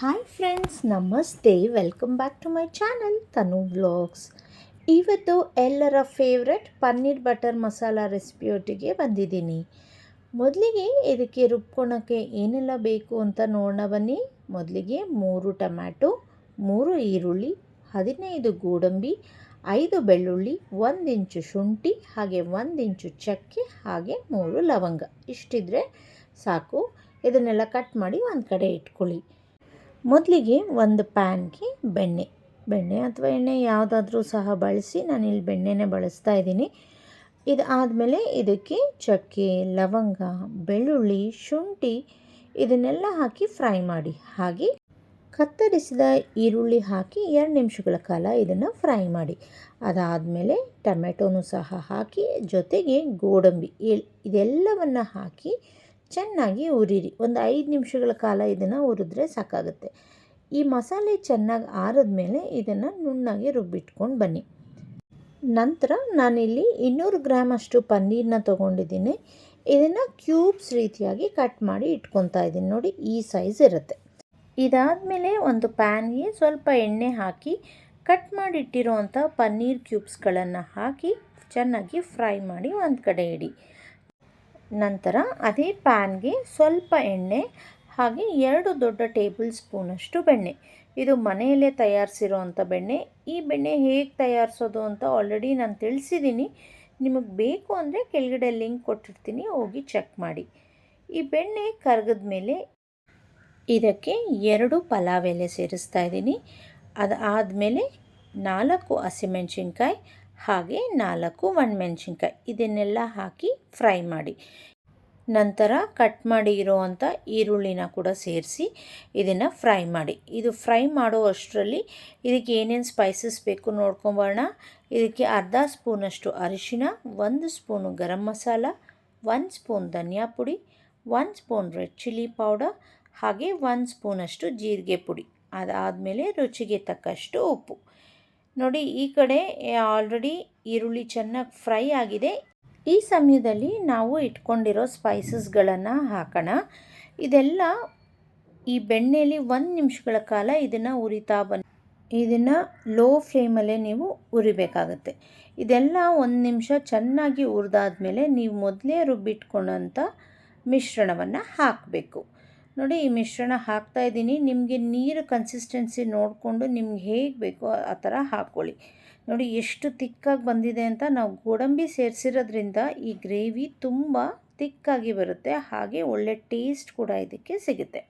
Hi friends ನಮಸ್ತೆ welcome back to my channel Tanu blogs ಇವತ್ತು ಎಲ್ಲರ ಫೇವ್ರೆಟ್ ಪನ್ನೀರ್ ಬಟರ್ ಮಸಾಲ ರೆಸಿಪಿಯೊಟ್ಟಿಗೆ ಬಂದಿದ್ದೀನಿ. ಮೊದಲಿಗೆ ಇದಕ್ಕೆ ರುಬ್ಕೊಳಕ್ಕೆ ಏನೆಲ್ಲ ಬೇಕು ಅಂತ ನೋಡೋಣ ಬನ್ನಿ. ಮೊದಲಿಗೆ ಮೂರು ಟೊಮ್ಯಾಟೊ, ಮೂರು ಈರುಳ್ಳಿ, ಹದಿನೈದು ಗೋಡಂಬಿ, ಐದು ಬೆಳ್ಳುಳ್ಳಿ, ಒಂದು ಇಂಚು ಶುಂಠಿ, ಹಾಗೆ ಒಂದು ಇಂಚು ಚಕ್ಕೆ, ಹಾಗೆ ಮೂರು ಲವಂಗ. ಇಷ್ಟಿದ್ರೆ ಸಾಕು. ಇದನ್ನೆಲ್ಲ ಕಟ್ ಮಾಡಿ ಒಂದು ಕಡೆ ಇಟ್ಕೊಳ್ಳಿ. ಮೊದಲಿಗೆ ಒಂದು ಪ್ಯಾನ್ಗೆ ಬೆಣ್ಣೆ. ಬೆಣ್ಣೆ ಅಥವಾ ಎಣ್ಣೆ ಯಾವುದಾದ್ರೂ ಸಹ ಬಳಸಿ ನಾನಿಲ್ಲಿ ಬೆಣ್ಣೆನೇ ಬಳಸ್ತಾ ಇದ್ದೀನಿ. ಇದು ಆದಮೇಲೆ ಇದಕ್ಕೆ ಚಕ್ಕೆ, ಲವಂಗ, ಬೆಳ್ಳುಳ್ಳಿ, ಶುಂಠಿ ಇದನ್ನೆಲ್ಲ ಹಾಕಿ ಫ್ರೈ ಮಾಡಿ. ಹಾಗೆ ಕತ್ತರಿಸಿದ ಈರುಳ್ಳಿ ಹಾಕಿ ಎರಡು ನಿಮಿಷಗಳ ಕಾಲ ಇದನ್ನು ಫ್ರೈ ಮಾಡಿ. ಅದಾದಮೇಲೆ ಟೊಮೆಟೊನೂ ಸಹ ಹಾಕಿ ಜೊತೆಗೆ ಗೋಡಂಬಿ ಇದೆಲ್ಲವನ್ನು ಹಾಕಿ ಚೆನ್ನಾಗಿ ಉರಿರಿ ಒಂದು ಐದು ನಿಮಿಷಗಳ ಕಾಲ ಇದನ್ನು ಉರಿದ್ರೆ ಸಾಕಾಗುತ್ತೆ. ಈ ಮಸಾಲೆ ಚೆನ್ನಾಗಿ ಆರಿದ ಮೇಲೆ ಇದನ್ನು ನುಣ್ಣಗೆ ರುಬ್ಬಿಟ್ಕೊಂಡು ಬನ್ನಿ. ನಂತರ ನಾನಿಲ್ಲಿ ಇನ್ನೂರು ಗ್ರಾಮ್ ಅಷ್ಟು ಪನ್ನೀರನ್ನ ತೊಗೊಂಡಿದ್ದೀನಿ. ಇದನ್ನು ಕ್ಯೂಬ್ಸ್ ರೀತಿಯಾಗಿ ಕಟ್ ಮಾಡಿ ಇಟ್ಕೊತಾ ಇದ್ದೀನಿ. ನೋಡಿ, ಈ ಸೈಜ್ ಇರುತ್ತೆ. ಇದಾದಮೇಲೆ ಒಂದು ಪ್ಯಾನ್ಗೆ ಸ್ವಲ್ಪ ಎಣ್ಣೆ ಹಾಕಿ ಕಟ್ ಮಾಡಿಟ್ಟಿರೋವಂಥ ಪನ್ನೀರ್ ಕ್ಯೂಬ್ಸ್ಗಳನ್ನು ಹಾಕಿ ಚೆನ್ನಾಗಿ ಫ್ರೈ ಮಾಡಿ ಒಂದು ಕಡೆ ಇಡಿ. ನಂತರ ಅದೇ ಪ್ಯಾನ್ಗೆ ಸ್ವಲ್ಪ ಎಣ್ಣೆ, ಹಾಗೆ ಎರಡು ದೊಡ್ಡ ಟೇಬಲ್ ಸ್ಪೂನಷ್ಟು ಬೆಣ್ಣೆ. ಇದು ಮನೆಯಲ್ಲೇ ತಯಾರಿಸಿರೋ ಅಂಥ ಬೆಣ್ಣೆ. ಈ ಬೆಣ್ಣೆ ಹೇಗೆ ತಯಾರಿಸೋದು ಅಂತ ಆಲ್ರೆಡಿ ನಾನು ತಿಳಿಸಿದ್ದೀನಿ ನಿಮಗೆ ಬೇಕು ಅಂದರೆ ಕೆಳಗಡೆ ಲಿಂಕ್ ಕೊಟ್ಟಿರ್ತೀನಿ, ಹೋಗಿ ಚೆಕ್ ಮಾಡಿ. ಈ ಬೆಣ್ಣೆ ಕರಗದ ಮೇಲೆ ಇದಕ್ಕೆ ಎರಡು ಪಲಾವ್ ಎಲೆ ಸೇರಿಸ್ತಾ ಇದ್ದೀನಿ ಅದಾದಮೇಲೆ ನಾಲ್ಕು ಹಸಿಮೆಣ್ಸಿನ್ಕಾಯಿ ಹಾಗೆ ನಾಲ್ಕು ಒಣಮೆಣ್ಸಿನ್ಕಾಯಿ ಇದನ್ನೆಲ್ಲ ಹಾಕಿ ಫ್ರೈ ಮಾಡಿ. ನಂತರ ಕಟ್ ಮಾಡಿ ಇರೋವಂಥ ಈರುಳ್ಳಿನ ಕೂಡ ಸೇರಿಸಿ ಇದನ್ನು ಫ್ರೈ ಮಾಡಿ. ಇದು ಫ್ರೈ ಮಾಡೋ ಅಷ್ಟರಲ್ಲಿ ಇದಕ್ಕೆ ಏನೇನು ಸ್ಪೈಸಸ್ ಬೇಕು ನೋಡ್ಕೊಂಬರೋಣ. ಇದಕ್ಕೆ ಅರ್ಧ ಸ್ಪೂನಷ್ಟು ಅರಿಶಿನ ಒಂದು ಸ್ಪೂನು ಗರಂ ಮಸಾಲ, ಒಂದು ಸ್ಪೂನ್ ಧನಿಯಾ ಪುಡಿ, ಒಂದು ಸ್ಪೂನ್ ರೆಡ್ ಚಿಲ್ಲಿ ಪೌಡರ್, ಹಾಗೆ ಒಂದು ಸ್ಪೂನಷ್ಟು ಜೀರಿಗೆ ಪುಡಿ. ಅದಾದಮೇಲೆ ರುಚಿಗೆ ತಕ್ಕಷ್ಟು ಉಪ್ಪು. ನೋಡಿ, ಈ ಕಡೆ ಆಲ್ರೆಡಿ ಈರುಳ್ಳಿ ಚೆನ್ನಾಗಿ ಫ್ರೈ ಆಗಿದೆ. ಈ ಸಮಯದಲ್ಲಿ ನಾವು ಇಟ್ಕೊಂಡಿರೋ ಸ್ಪೈಸಸ್ಗಳನ್ನು ಹಾಕೋಣ. ಇದೆಲ್ಲ ಈ ಬೆಣ್ಣೆಯಲ್ಲಿ ಒಂದು ನಿಮಿಷಗಳ ಕಾಲ ಇದನ್ನು ಉರಿತಾ ಬನ್ನಿ ಇದನ್ನು ಲೋ ಫ್ಲೇಮಲ್ಲೇ ನೀವು ಉರಿಬೇಕಾಗತ್ತೆ. ಇದೆಲ್ಲ ಒಂದು ನಿಮಿಷ ಚೆನ್ನಾಗಿ ಹುರಿದಾದ್ಮೇಲೆ ನೀವು ಮೊದಲೇ ರುಬ್ಬಿಟ್ಕೊಂಡಂಥ ಮಿಶ್ರಣವನ್ನು ಹಾಕಬೇಕು. ನೋಡಿ ಈ ಮಿಶ್ರಣ ಹಾಕ್ತಾ ಇದ್ದೀನಿ. ನಿಮಗೆ ನೀರು ಕನ್ಸಿಸ್ಟೆನ್ಸಿ ನೋಡಿಕೊಂಡು ನಿಮ್ಗೆ ಹೇಗೆ ಬೇಕೋ ಆ ಥರ ಹಾಕ್ಕೊಳ್ಳಿ. ನೋಡಿ ಎಷ್ಟು ತಿಕ್ಕಾಗಿ ಬಂದಿದೆ ಅಂತ ನಾವು ಗೋಡಂಬಿ ಸೇರಿಸಿರೋದ್ರಿಂದ ಈ ಗ್ರೇವಿ ತುಂಬ ತಿಕ್ಕಾಗಿ ಬರುತ್ತೆ. ಹಾಗೆ ಒಳ್ಳೆ ಟೇಸ್ಟ್ ಕೂಡ ಇದಕ್ಕೆ ಸಿಗುತ್ತೆ.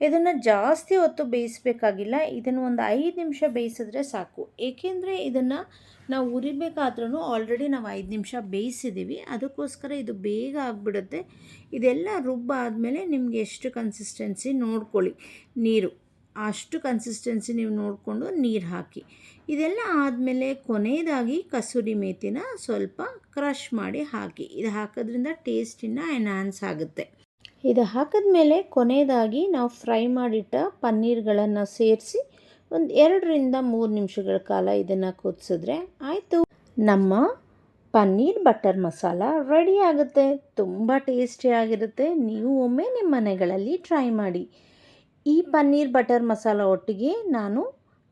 ಇದನ್ನು ಜಾಸ್ತಿ ಹೊತ್ತು ಬೇಯಿಸಬೇಕಾಗಿಲ್ಲ. ಇದನ್ನು ಒಂದು ಐದು ನಿಮಿಷ ಬೇಯಿಸಿದ್ರೆ ಸಾಕು. ಏಕೆಂದರೆ ಇದನ್ನು ನಾವು ಉರಿಬೇಕಾದ್ರೂ ಆಲ್ರೆಡಿ ನಾವು ಐದು ನಿಮಿಷ ಬೇಯಿಸಿದ್ದೀವಿ ಅದಕ್ಕೋಸ್ಕರ ಇದು ಬೇಗ ಆಗಿಬಿಡುತ್ತೆ. ಇದೆಲ್ಲ ರುಬ್ಬಾದಮೇಲೆ ನಿಮಗೆ ಎಷ್ಟು ಕನ್ಸಿಸ್ಟೆನ್ಸಿ ನೋಡ್ಕೊಳ್ಳಿ. ನೀರು. ಅಷ್ಟು ಕನ್ಸಿಸ್ಟೆನ್ಸಿ ನೀವು ನೋಡಿಕೊಂಡು ನೀರು ಹಾಕಿ. ಇದೆಲ್ಲ ಆದಮೇಲೆ ಕೊನೆಯದಾಗಿ ಕಸೂರಿ ಮೇತಿನ ಸ್ವಲ್ಪ ಕ್ರಷ್ ಮಾಡಿ ಹಾಕಿ. ಇದು ಹಾಕೋದ್ರಿಂದ ಟೇಸ್ಟಿನ ಎನ್ಹಾನ್ಸ್ ಆಗುತ್ತೆ. ಇದು ಹಾಕಿದ್ಮೇಲೆ ಕೊನೆಯದಾಗಿ ನಾವು ಫ್ರೈ ಮಾಡಿಟ್ಟ ಪನ್ನೀರ್ಗಳನ್ನು ಸೇರಿಸಿ ಒಂದು ಎರಡರಿಂದ ಮೂರು ನಿಮಿಷಗಳ ಕಾಲ ಇದನ್ನು ಕುದಿಸಿದ್ರೆ ಆಯಿತು. ನಮ್ಮ ಪನ್ನೀರ್ ಬಟರ್ ಮಸಾಲ ರೆಡಿ ಆಗುತ್ತೆ. ತುಂಬ ಟೇಸ್ಟಿಯಾಗಿರುತ್ತೆ ನೀವು ಒಮ್ಮೆ ನಿಮ್ಮ ಮನೆಗಳಲ್ಲಿ ಟ್ರೈ ಮಾಡಿ. ಈ ಪನ್ನೀರ್ ಬಟರ್ ಮಸಾಲ ಒಟ್ಟಿಗೆ ನಾನು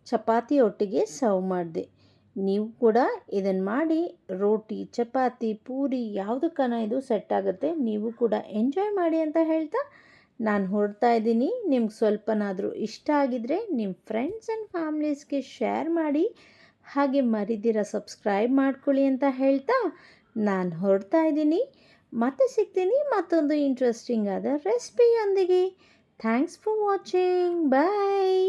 ಚಪಾತಿ ಒಟ್ಟಿಗೆ ಸರ್ವ್ ಮಾಡಿದೆ. ನೀವು ಕೂಡ ಇದನ್ನು ಮಾಡಿ ರೋಟಿ, ಚಪಾತಿ, ಪೂರಿ ಯಾವುದಕ್ಕನ ಇದು ಸೆಟ್ ಆಗುತ್ತೆ, ನೀವು ಕೂಡ ಎಂಜಾಯ್ ಮಾಡಿ ಅಂತ ಹೇಳ್ತಾ ನಾನು ಹೊರಡ್ತಾ ಇದ್ದೀನಿ. ನಿಮ್ಗೆ ಸ್ವಲ್ಪನಾದರೂ ಇಷ್ಟ ಆಗಿದರೆ ನಿಮ್ಮ ಫ್ರೆಂಡ್ಸ್ ಆ್ಯಂಡ್ ಫ್ಯಾಮ್ಲೀಸ್ಗೆ ಶೇರ್ ಮಾಡಿ, ಹಾಗೆ ಮರಿದಿರ ಸಬ್ಸ್ಕ್ರೈಬ್ ಮಾಡ್ಕೊಳ್ಳಿ ಅಂತ ಹೇಳ್ತಾ ನಾನು ಹೊರಡ್ತಾ ಇದ್ದೀನಿ. ಮತ್ತೆ ಸಿಗ್ತೀನಿ ಮತ್ತೊಂದು ಇಂಟ್ರೆಸ್ಟಿಂಗ್ ಆದ ರೆಸಿಪಿಯೊಂದಿಗೆ ಥ್ಯಾಂಕ್ಸ್ ಫಾರ್ ವಾಚಿಂಗ್ ಬಾಯ್